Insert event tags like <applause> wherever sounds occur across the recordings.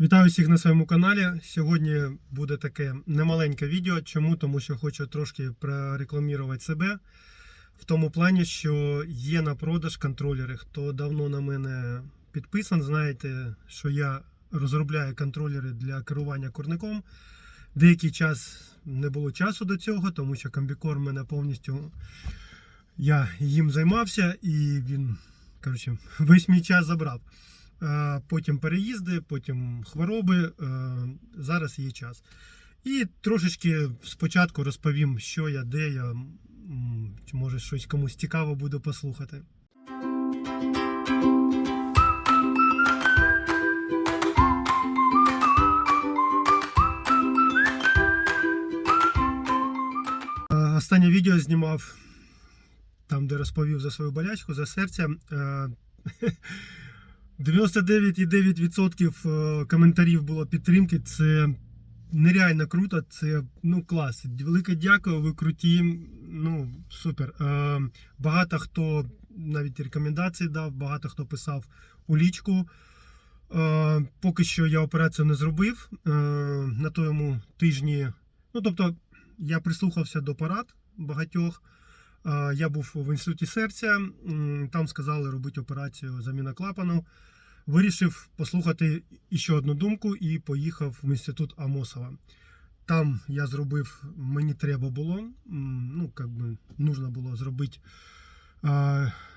Вітаю всіх на своєму каналі. Сьогодні буде таке немаленьке відео. Чому? Тому що хочу трошки прорекламувати себе в тому плані, що є на продаж контролери. Хто давно на мене підписан, знаєте, що я розробляю контролери для керування курником. Деякий час не було часу до цього, тому що комбікор мене повністю я їм займався і він коротше, весь мій час забрав. Е, Потім переїзди, потім хвороби. е, Зараз є час. І трошечки спочатку розповім, що я, де я. Чи може щось комусь цікаво буде послухати. Е, Останнє відео знімав там, де розповів за свою болячку, за серце. <laughs> Е, 99,9% е, коментарів було підтримки. Це нереально круто. Це ну клас. Велике дякую, ви круті. Ну супер. Е, Багато хто навіть рекомендації дав, багато хто писав у лічку. Е, Поки що я операцію не зробив на тому тижні. Ну тобто я прислухався до порад багатьох. Я був в інституті серця, там сказали робити операцію заміна клапану. Вирішив послухати іще одну думку і поїхав в інститут Амосова. Там я зробив, мені треба було, ну, як би, нужно було зробити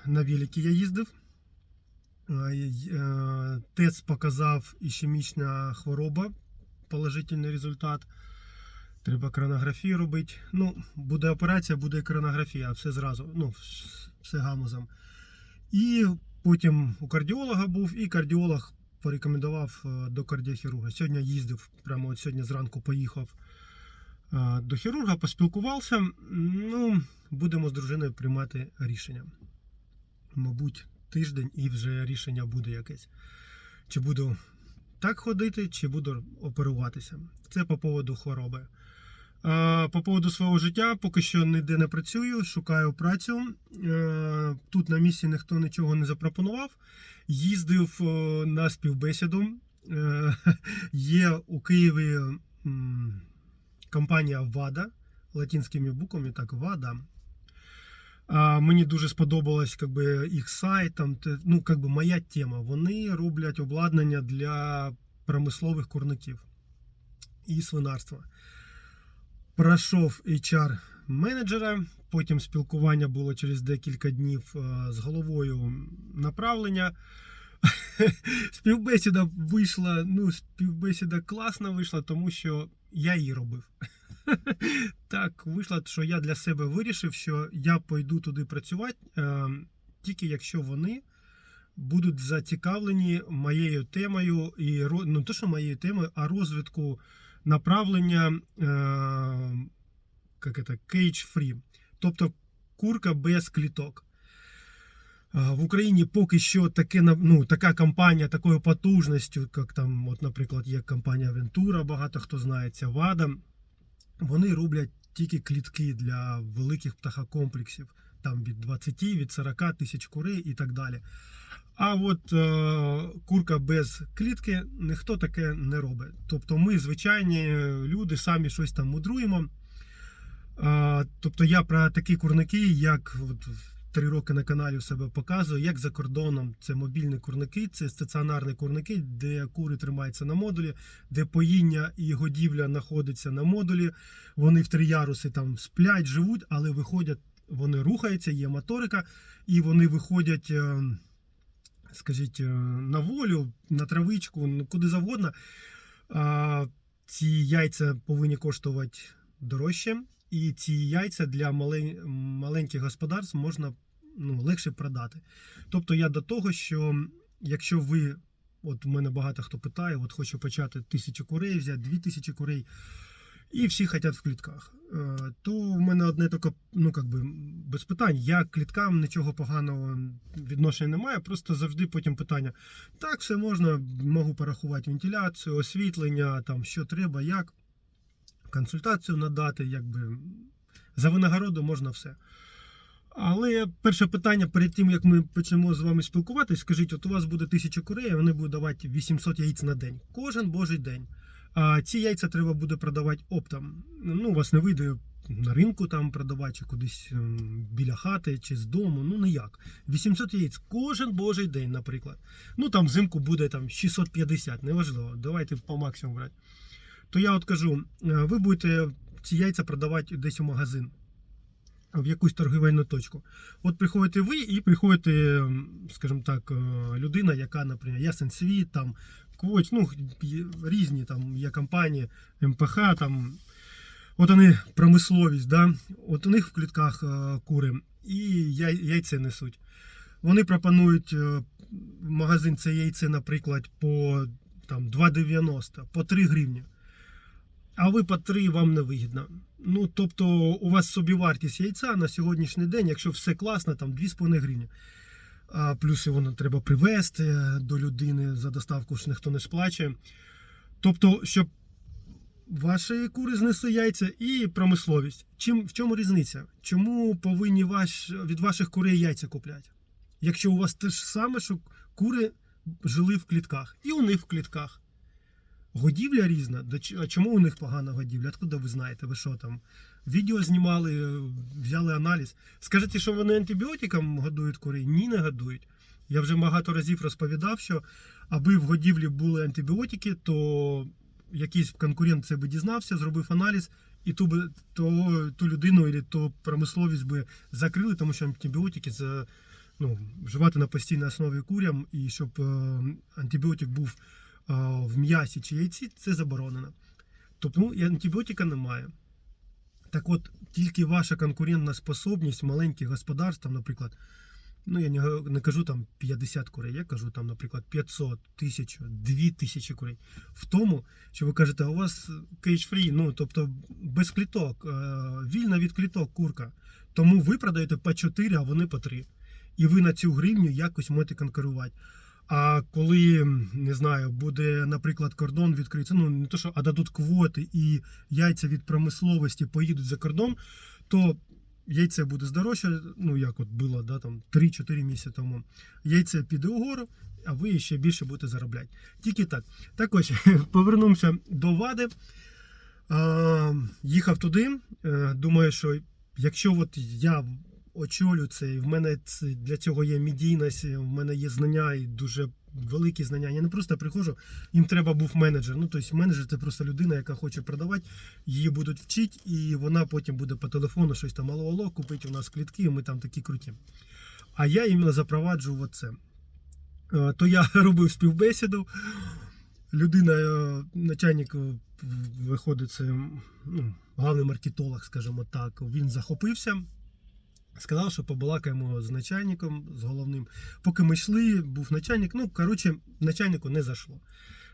на великі я їздив. Тест показав ішемічна хвороба, положительний результат. Треба коронографію робити. Ну, буде операція, буде і коронографія, все зразу. Ну, все гамузом. І потім у кардіолога був, і кардіолог порекомендував е, до кардіохірурга. Сьогодні їздив, прямо от сьогодні зранку поїхав е, до хірурга, поспілкувався. Ну, будемо з дружиною приймати рішення. Мабуть, тиждень і вже рішення буде якесь. Чи буду так ходити, чи буду оперуватися. Це по поводу хвороби. Е, По поводу свого життя поки що ніде не працюю, шукаю працю. Е, Тут на місці ніхто нічого не запропонував. Їздив е, на співбесіду. <laughs> Є у Києві компанія ВАДА латинськими буквами, так ВАДА. Мені дуже сподобалось как би, їх сайт, там, ну, как би, моя тема. Вони роблять обладнання для промислових курників і свинарства. Пройшов HR менеджера, потім спілкування було через декілька днів е, з головою направлення. <laughs> Співбесіда вийшла, ну, співбесіда класна вийшла, тому що я її робив. <laughs> Так, вийшло, що я для себе вирішив, що я пойду туди працювати, е, тільки якщо вони будуть зацікавлені моєю темою, і ну, то, що моєю темою, а розвитку направлення е, як это, cage free, тобто курка без кліток. Е, В Україні поки що таке, ну, така компанія такою потужністю, як там, от, наприклад, є компанія Ventura, багато хто знає, ця ВАДА. Вони роблять тільки клітки для великих птахокомплексів, там від 20, від 40 тисяч курей і так далі. А от е, курка без клітки ніхто таке не робить. Тобто ми, звичайні люди, самі щось там мудруємо. Е, тобто я про такі курники, як от, три роки на каналі у себе показую, як за кордоном це мобільні курники, це стаціонарні курники, де кури тримаються на модулі, де поїння і годівля знаходиться на модулі. Вони в три яруси там сплять, живуть, але виходять, вони рухаються, є моторика, і вони виходять. е, скажіть, е, на волю, на травичку, куди завгодно. Ці яйця повинні коштувати дорожче, і ці яйця для маленьких господарств можна ну, легше продати. Тобто я до того, що якщо ви, от мене багато хто питає, от хочу почати тисячу курей, взяти дві тисячі курей, і всі хочуть в клітках. Е, То в мене одне тільки, ну как би, без питань. Я кліткам нічого поганого відношення немає. Просто завжди потім питання. Так, все можна, можу порахувати вентиляцію, освітлення, там що треба, як, консультацію надати, якби за винагороду можна все. Але перше питання перед тим, як ми почнемо з вами спілкуватись, скажіть, от у вас буде 1000 курей, вони будуть давати 800 яєць на день. Кожен божий день. А ці яйця треба буде продавати оптом. Ну, у вас не вийде на ринку там продавати, чи кудись ем, біля хати, чи з дому. Ну ніяк. 800 яєць кожен божий день, наприклад. Ну там взимку буде там 650, неважливо. Давайте по максимуму брати. То я от кажу, е, ви будете ці яйця продавати десь у магазин. В якусь торгівельну точку. От приходите ви і приходите, скажімо так, е, людина, яка, наприклад, Ясен Світ, там Квоч, ну різні там є компанії, МПХ, там. От вони промисловість, да? от у них в клітках е, кури і яй, яйце несуть. Вони пропонують е, магазин це яйце, наприклад, по там, 2,90, по 3 гривні. А ви по 3 вам не вигідно. Ну, тобто, у вас собівартість яйця на сьогоднішній день, якщо все класно, там 2,5 гривні. А плюс його треба привезти до людини за доставку, ж ніхто не сплачує. Тобто, щоб ваші кури знесли яйця і промисловість. Чим, в чому різниця? Чому повинні ваш, від ваших курей яйця купляти? Якщо у вас те ж саме, що кури жили в клітках, і у них в клітках. Годівля різна. А чому у них погана годівля? Откуда ви знаєте? Ви що там? Відео знімали, е, взяли аналіз. Скажете, що вони антибіотиком годують курей? Ні, не годують. Я вже багато разів розповідав, що аби в годівлі були антибіотики, то якийсь конкурент це би дізнався, зробив аналіз, і ту, би, ту людину і ту промисловість би закрили, тому що антибіотики це ну, вживати на постійній основі курям, і щоб е, антибіотик був в м'ясі чи яйці, це заборонено. Тобто ну, антибіотика немає. Так от, тільки ваша конкурентна способність маленьких господарств, наприклад, ну я не, не кажу там 50 курей, я кажу там, наприклад, 500, 1000, 2000 курей. В тому, що ви кажете, у вас кейдж-фрі, ну тобто без кліток, е, вільна від кліток курка. Тому ви продаєте по 4, а вони по 3. І ви на цю гривню якось можете конкурувати. А коли не знаю, буде, наприклад, кордон відкритися, ну не то, що а дадуть квоти і яйця від промисловості поїдуть за кордон, то яйце буде здорожче, ну як от було да, там 3-4 місяці тому. Яйце піде угору, а ви ще більше будете заробляти. Тільки так. Так ось, <laughs> повернемося до вади. Їхав туди. е, Думаю, що якщо от я очолю це, і в мене це, для цього є медійність, в мене є знання і дуже великі знання. Я не просто приходжу, їм треба був менеджер. Ну, тобто менеджер це просто людина, яка хоче продавати, її будуть вчити, і вона потім буде по телефону щось там алло, алло, купить у нас клітки, і ми там такі круті. А я іменно запроваджу оце. Е, То я <laughs> робив співбесіду. Людина, е, начальник е, виходить, це ну, главний маркетолог, скажімо так, він захопився. Сказав, що побалакаємо з начальником, з головним. Поки ми йшли, був начальник. Ну, коротше, начальнику не зайшло.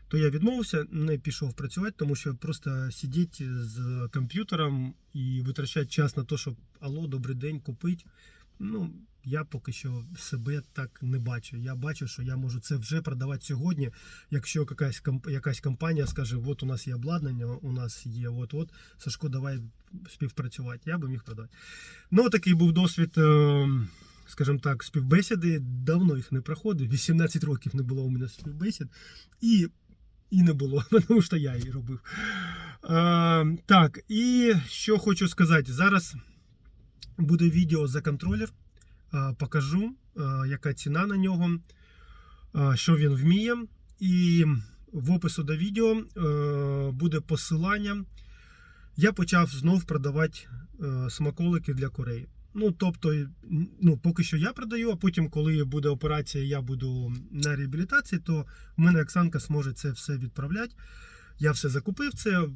То я відмовився, не пішов працювати, тому що просто сидіти з комп'ютером і витрачати час на те, щоб алло, добрий день, купити. Ну, я поки що себе так не бачу. Я бачу, що я можу це вже продавати сьогодні. Якщо якась, якась компанія скаже, от у нас є обладнання, у нас є от-от, Сашко, давай співпрацювати. Я би міг продати. Ну, такий був досвід, е, скажімо так, співбесіди. Давно їх не проходив. 18 років не було у мене співбесід. І, і не було, <laughs> тому що я її робив. Е, так, і що хочу сказати. Зараз буде відео за контролер. Покажу, яка ціна на нього, що він вміє. І в опису до відео е, буде посилання. Я почав знов продавати е, смаколики для курей. Ну, тобто, ну, поки що я продаю, а потім, коли буде операція, я буду на реабілітації, то в мене Оксанка зможе це все відправляти. Я все закупив це.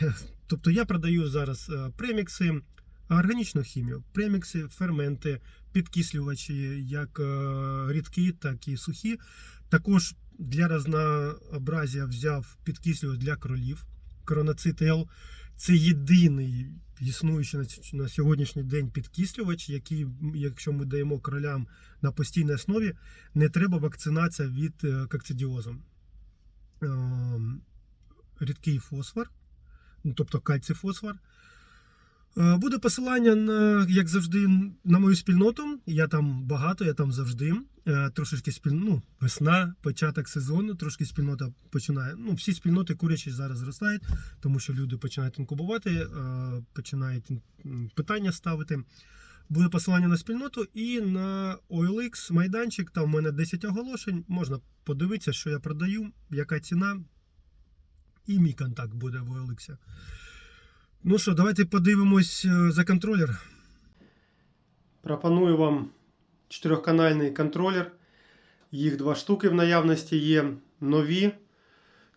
<laughs> Тобто я продаю зараз е, премікси, органічну хімію, премікси, ферменти, підкислювачі, як е, рідкі, так і сухі. Також для разнообразія взяв підкислювач для кролів, кроноцител. Це єдиний існуючий на сьогоднішній день підкислювач, який, якщо ми даємо кролям на постійній основі, не треба вакцинація від е, кокцидіозу. Ем, Рідкий фосфор, ну, тобто кальцій-фосфор. Е, Буде посилання на, як завжди, на мою спільноту. Я там багато, я там завжди. Е, Трошечки спіль... ну, весна, початок сезону, трошки спільнота починає. Ну, всі спільноти курячі зараз зростають, тому що люди починають інкубувати, е, починають питання ставити. Буде посилання на спільноту і на OLX майданчик. Там в мене 10 оголошень. Можна подивитися, що я продаю, яка ціна. І мій контакт буде в OLX. Ну що, давайте подивимось е, за контролер. Пропоную вам чотирьохканальний контролер. Їх два штуки в наявності є нові,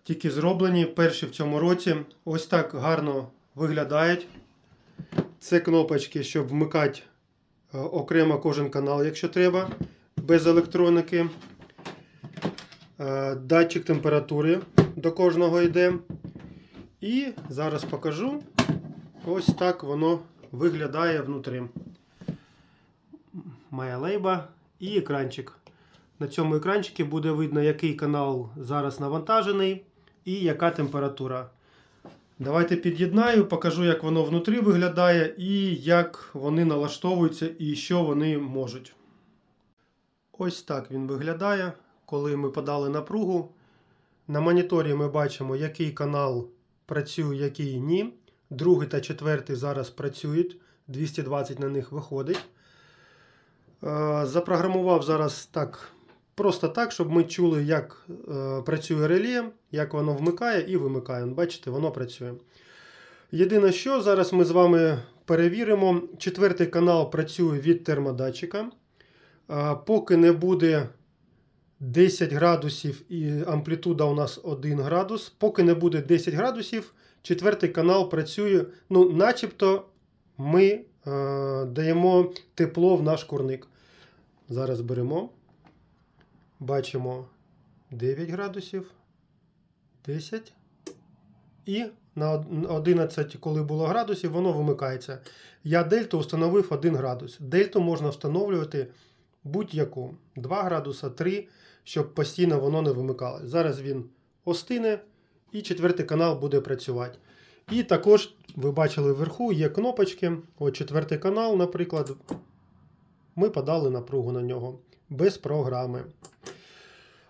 тільки зроблені перші в цьому році. Ось так гарно виглядають. Це кнопочки, щоб вмикати е, окремо кожен канал, якщо треба, без електроніки. Е, Датчик температури до кожного йде. І зараз покажу. Ось так воно виглядає внутрі. Моя лейба і екранчик. На цьому екранчику буде видно, який канал зараз навантажений і яка температура. Давайте під'єднаю, покажу, як воно внутрі виглядає і як вони налаштовуються і що вони можуть. Ось так він виглядає, коли ми подали напругу. На моніторі ми бачимо, який канал працює, який ні. Другий та четвертий зараз працюють, 220 на них виходить. Е, Запрограмував зараз так, просто так, щоб ми чули, як е, працює реле, як воно вмикає і вимикає. Бачите, воно працює. Єдине, що зараз ми з вами перевіримо, четвертий канал працює від термодатчика. Е, Поки не буде 10 градусів і амплітуда у нас 1 градус. Поки не буде 10 градусів, четвертий канал працює. Ну, начебто ми е, даємо тепло в наш курник. Зараз беремо. Бачимо 9 градусів, 10. І на 11, коли було градусів, воно вимикається. Я дельту встановив 1 градус. Дельту можна встановлювати будь-яку 2 градуса, 3, щоб постійно воно не вимикалось. Зараз він остине і четвертий канал буде працювати. І також ви бачили вверху є кнопочки. От четвертий канал, наприклад, ми подали напругу на нього без програми.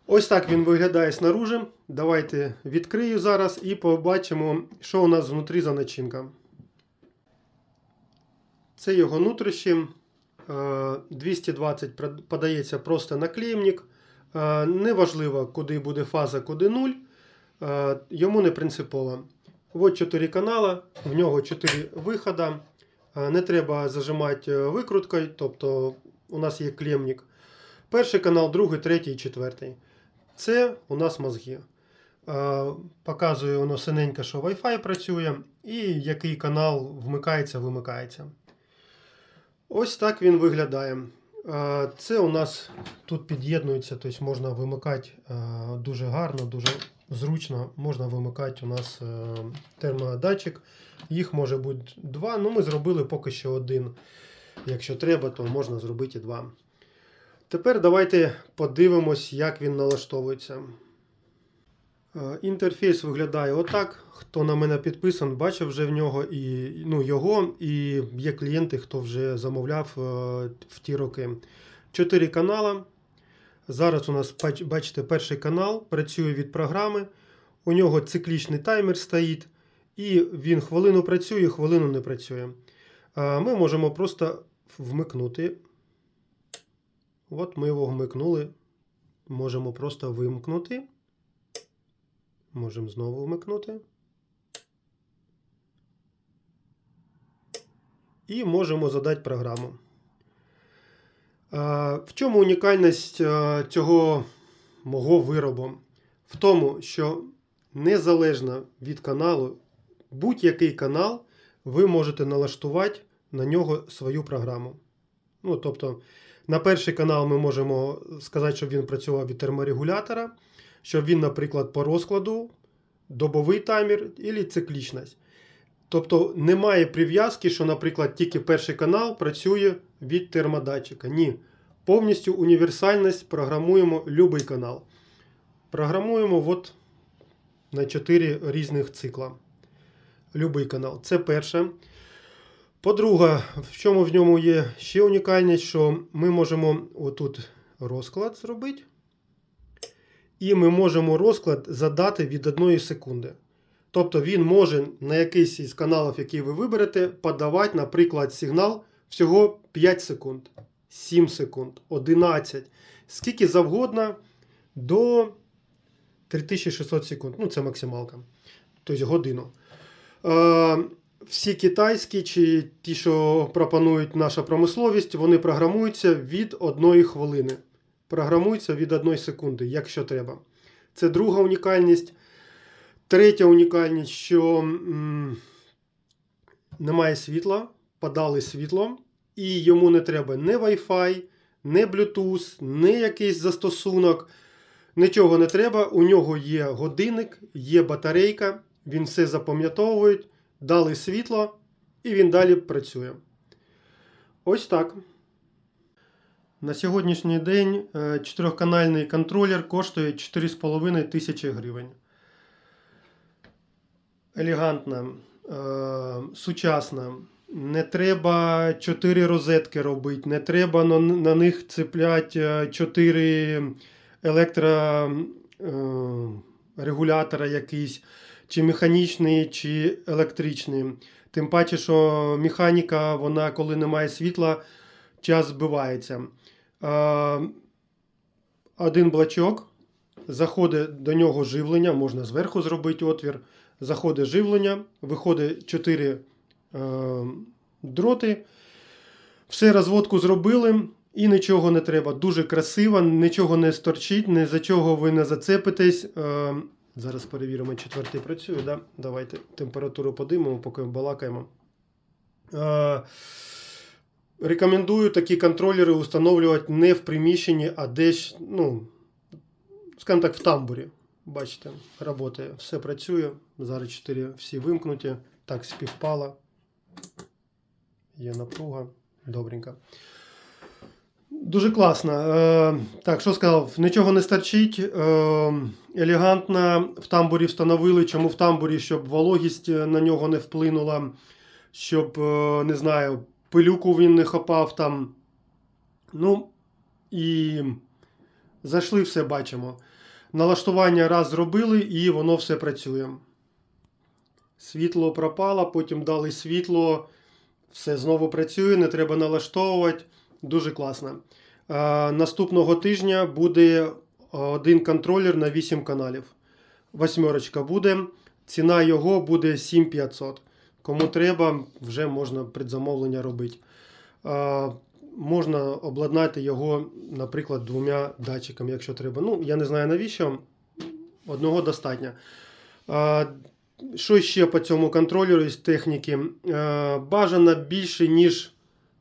Ось так він виглядає снаружи. Давайте відкрию зараз і побачимо, що у нас внутрі за начинка. Це його. Е, 220 подається просто наклеймник. Е, Неважливо, куди буде фаза, куди 0. Е, Йому не принципово. От 4 канала, в нього 4 виходи. Е, Не треба зажимати е, викруткою, тобто у нас є клемник. Перший канал, другий, третій, четвертий. Це у нас мозги. Показує воно синенько, що Wi-Fi працює, і який канал вмикається, вимикається. Ось так він виглядає. Це у нас тут під'єднується, тобто можна вимикати дуже гарно, дуже зручно. Можна вимикати у нас е, термодатчик. Їх може бути два. Ну, ми зробили поки що один. Якщо треба, то можна зробити і два. Тепер давайте подивимось, як він налаштовується. Е, Інтерфейс виглядає отак. Хто на мене підписан, бачив вже в нього і ну, його, і є клієнти, хто вже замовляв е, в ті роки. Чотири канала. Зараз у нас, бачите, перший канал працює від програми. У нього циклічний таймер стоїть, і він хвилину працює, хвилину не працює. Ми можемо просто вмикнути. От ми його вмикнули. Можемо просто вимкнути. Можемо знову вмикнути. І можемо задати програму. А, В чому унікальність цього мого виробу? В тому, що незалежно від каналу, будь-який канал ви можете налаштувати на нього свою програму. Ну, тобто, на перший канал ми можемо сказати, щоб він працював від терморегулятора щоб він, наприклад, по розкладу, добовий таймер і циклічність. Тобто немає прив'язки, що, наприклад, тільки перший канал працює від термодатчика. Ні. Повністю універсальність програмуємо будь-який канал. Програмуємо от на 4 різних цикла. Любий канал. Це перше. По-друге, в чому в ньому є ще унікальність, що ми можемо отут розклад зробити. І ми можемо розклад задати від 1 секунди. Тобто він може на якийсь із каналів, який ви виберете, подавати, наприклад, сигнал всього 5 секунд, 7 секунд, 11, скільки завгодно до 3600 секунд. Ну, це максималка. Тобто годину. Е, всі китайські чи ті, що пропонують наша промисловість, вони програмуються від 1 хвилини. Програмуються від 1 секунди, якщо треба. Це друга унікальність. Третя унікальність, що м, немає світла, подали світло, і йому не треба не Wi-Fi, не Bluetooth, не якийсь застосунок. Нічого не треба. У нього є годинник, є батарейка, він все запам'ятовує, дали світло, і він далі працює. Ось так. На сьогоднішній день е, чотирьохканальний контролер коштує 4,5 тисячі гривень. Елегантна, е, сучасна. Не треба 4 розетки робити, не треба на, на них цепляти 4 електрорегулятора якийсь, чи механічний, чи електричний. Тим паче, що механіка, вона, коли немає світла, час збивається. Е, Один блочок, заходить до нього живлення, можна зверху зробити отвір. Заходить живлення, виходить 4 е, дроти. Все розводку зробили і нічого не треба. Дуже красиво, нічого не сторчить, ні за чого ви не зацепитесь. Е, зараз перевіримо, четвертий працює. Да? Давайте температуру подимемо, поки балакаємо. Е, рекомендую такі контролери встановлювати не в приміщенні, а десь, ну, скажімо так, в тамбурі. Бачите, працює, все працює. Зараз 4 всі вимкнуті. Так, співпало. Є напруга. Добренько. Дуже класно. Е, так, що сказав? Нічого не старчить. Е, елегантно в тамбурі встановили. Чому в тамбурі, щоб вологість на нього не вплинула, щоб, е, не знаю, пилюку він не хапав там. Ну, і зайшли, все бачимо. Налаштування раз зробили, і воно все працює. Світло пропало, потім дали світло. Все знову працює, не треба налаштовувати. Дуже класно. А, наступного тижня буде один контролер на 8 каналів. Восьмерочка буде. Ціна його буде 7500. Кому треба, вже можна предзамовлення робити. А, можна обладнати його, наприклад, двома датчиками, якщо треба. Ну, я не знаю навіщо. Одного достатньо. А, що ще по цьому контролеру з техніки? Бажано більше, ніж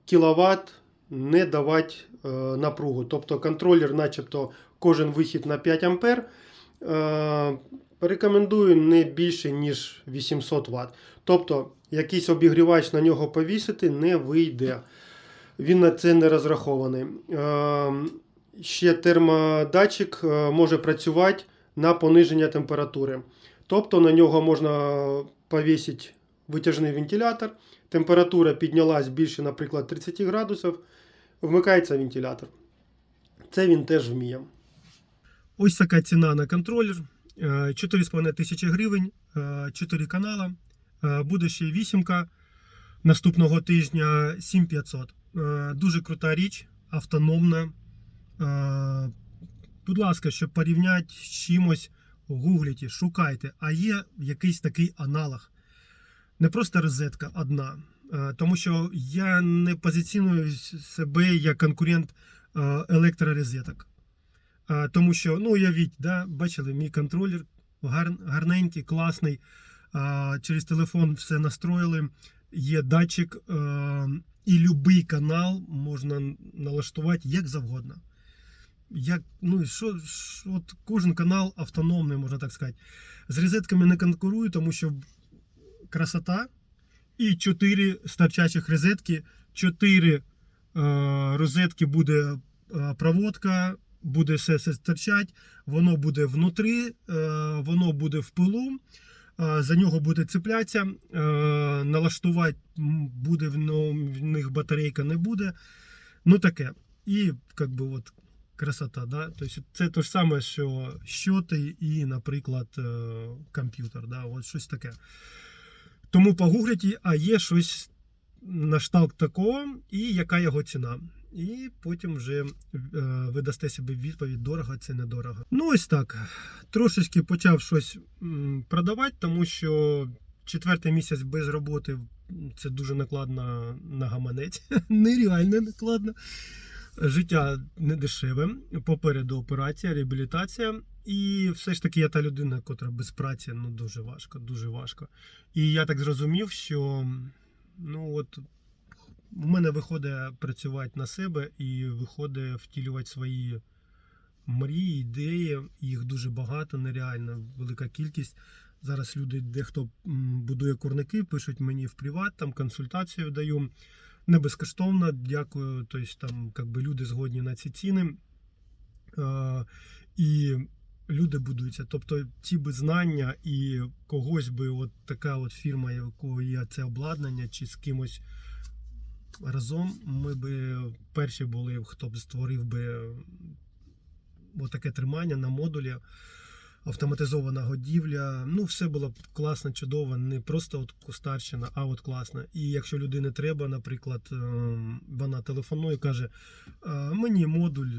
кіловат не давати е, напругу. Тобто контролер, начебто, кожен вихід на 5 ампер. Е, рекомендую не більше, ніж 800 Вт. Тобто, якийсь обігрівач на нього повісити не вийде. Він на це не розрахований. Е, ще термодатчик е, може працювати на пониження температури. Тобто на нього можна повісити витяжний вентилятор. Температура піднялась більше, наприклад, 30 градусів. Вмикається вентилятор. Це він теж вміє. Ось така ціна на контролер. Е, 4,5 тисячі гривень, 4 канала. Е, Буде ще вісімка наступного тижня 7500. Е, Дуже крута річ, автономна. Е, Будь ласка, щоб порівняти з чимось, гугліть, шукайте, а є якийсь такий аналог. Не просто розетка одна. Е, Тому що я не позиціную себе як конкурент е, електророзеток. Е, Тому що, ну, уявіть, да, бачили, мій контролер гарненький, класний. Через телефон все настроїли. Є датчик, і будь-який канал можна налаштувати як завгодно. Як, ну, що, от кожен канал автономний, можна так сказати. З розетками не конкурую, тому що красота. І 4 старчачих розетки. 4 е, розетки буде е, проводка, буде все, стирчать, воно буде внутрі, е, воно буде в пилу. е, за нього буде цеплятися, е, налаштувати буде в них батарейка не буде. Ну таке. І як би от красота. Да? Тобто це те ж саме, що щоти і, наприклад, е, комп'ютер. Да? От щось таке. Тому погугліть, а є щось на шталт такого, і яка його ціна. І потім вже е, ви дасте собі відповідь, дорого це недорого. Ну, ось так. Трошечки почав щось продавати, тому що четвертий місяць без роботи це дуже накладно на гаманець. <laughs> Нереально накладно. Життя не дешеве. Попереду операція, реабілітація. І все ж таки я та людина, котра без праці ну дуже важко, дуже важко. І я так зрозумів, що ну от у мене виходить працювати на себе і виходить втілювати свої мрії, ідеї. Їх дуже багато, нереально велика кількість. Зараз люди, дехто будує курники, пишуть мені в приват, там консультацію даю. Не безкоштовно, дякую. Тобто там как би, люди згодні на ці ціни. І люди будуються. Тобто ті би знання і когось би от така от фірма, у якої є це обладнання, чи з кимось разом ми би перші були, хто б створив би таке тримання на модулі, автоматизована годівля. Ну, все було класно, чудово, не просто от кустарщина, а от класно. І якщо людині треба, наприклад, е, вона телефонує каже: «Е, мені модуль,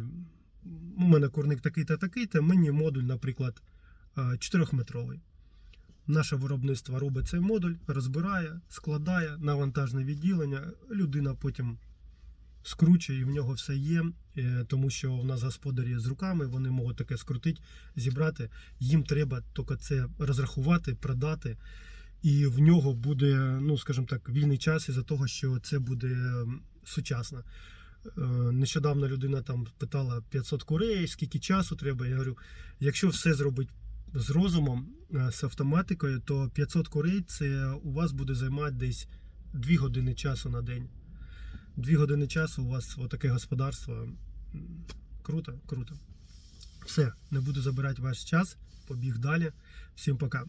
у мене курник такий-то, такий-то, мені модуль, наприклад, 4-метровий. Наше виробництво робить цей модуль, розбирає, складає на вантажне відділення. Людина потім скручує, і в нього все є, е, тому що в нас господарі з руками, вони можуть таке скрутити, зібрати. Їм треба тільки це розрахувати, продати. І в нього буде, ну скажімо так, вільний час із-за того, що це буде сучасно. Е, Нещодавно людина там питала 500 курей, скільки часу треба. Я говорю, якщо все зробить з розумом, е, з автоматикою, то 500 курей це у вас буде займати десь 2 години часу на день. 2 години часу у вас отаке господарство. Круто, круто. Все, не буду забирати ваш час. Побіг далі. Всім пока.